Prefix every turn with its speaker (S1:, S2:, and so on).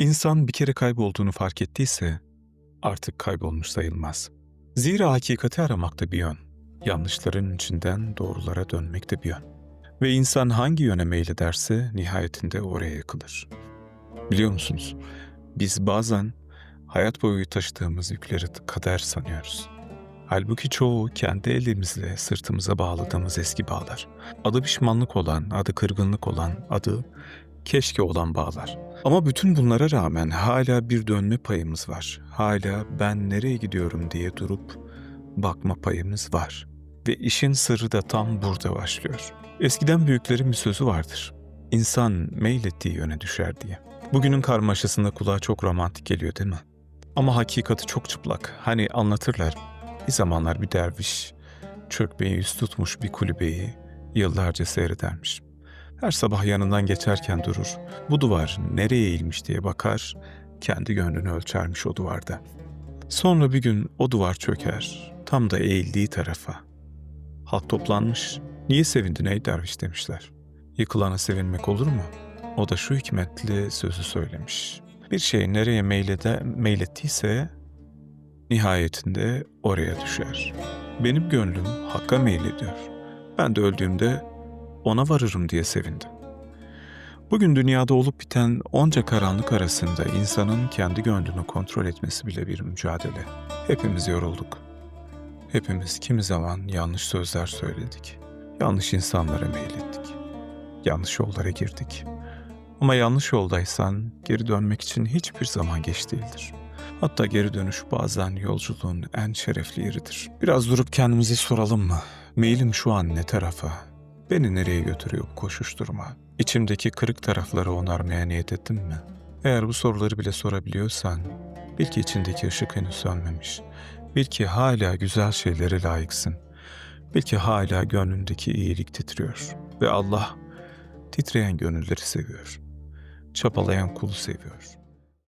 S1: İnsan bir kere kaybolduğunu fark ettiyse artık kaybolmuş sayılmaz. Zira hakikati aramakta bir yön, yanlışların içinden doğrulara dönmek de bir yön. Ve insan hangi yöne meylederse nihayetinde oraya yakılır. Biliyor musunuz? Biz bazen hayat boyu taşıdığımız yükleri kader sanıyoruz. Halbuki çoğu kendi elimizle sırtımıza bağladığımız eski bağlar. Adı pişmanlık olan, adı kırgınlık olan, adı keşke olan bağlar. Ama bütün bunlara rağmen hala bir dönme payımız var. Hala ben nereye gidiyorum diye durup bakma payımız var. Ve işin sırrı da tam burada başlıyor. Eskiden büyüklerin bir sözü vardır. İnsan meylettiği yöne düşer diye. Bugünün karmaşasında kulağa çok romantik geliyor değil mi? Ama hakikati çok çıplak. Hani anlatırlar. Bir zamanlar bir derviş çökmeyi yüz tutmuş bir kulübeyi yıllarca seyredermiş. Her sabah yanından geçerken durur. Bu duvar nereye eğilmiş diye bakar, kendi gönlünü ölçermiş o duvarda. Sonra bir gün o duvar çöker, tam da eğildiği tarafa. Halk toplanmış, niye sevindin ey derviş demişler. Yıkılana sevinmek olur mu? O da şu hikmetli sözü söylemiş. Bir şey nereye meylede, meylettiyse nihayetinde oraya düşer. Benim gönlüm hakka meylediyor. Ben de öldüğümde ona varırım diye sevindim. Bugün dünyada olup biten onca karanlık arasında insanın kendi gönlünü kontrol etmesi bile bir mücadele. Hepimiz yorulduk. Hepimiz kimi zaman yanlış sözler söyledik. Yanlış insanlara meylettik. Yanlış yollara girdik. Ama yanlış yoldaysan geri dönmek için hiçbir zaman geç değildir. Hatta geri dönüş bazen yolculuğun en şerefli yeridir. Biraz durup kendimize soralım mı? Meylim şu an ne tarafa? Beni nereye götürüyor bu koşuşturma? İçimdeki kırık tarafları onarmaya niyet ettim mi? Eğer bu soruları bile sorabiliyorsan, bil ki içindeki ışık henüz sönmemiş. Bil ki hala güzel şeylere layıksın. Bil ki hala gönlündeki iyilik titriyor. Ve Allah titreyen gönülleri seviyor. Çapalayan kulu seviyor.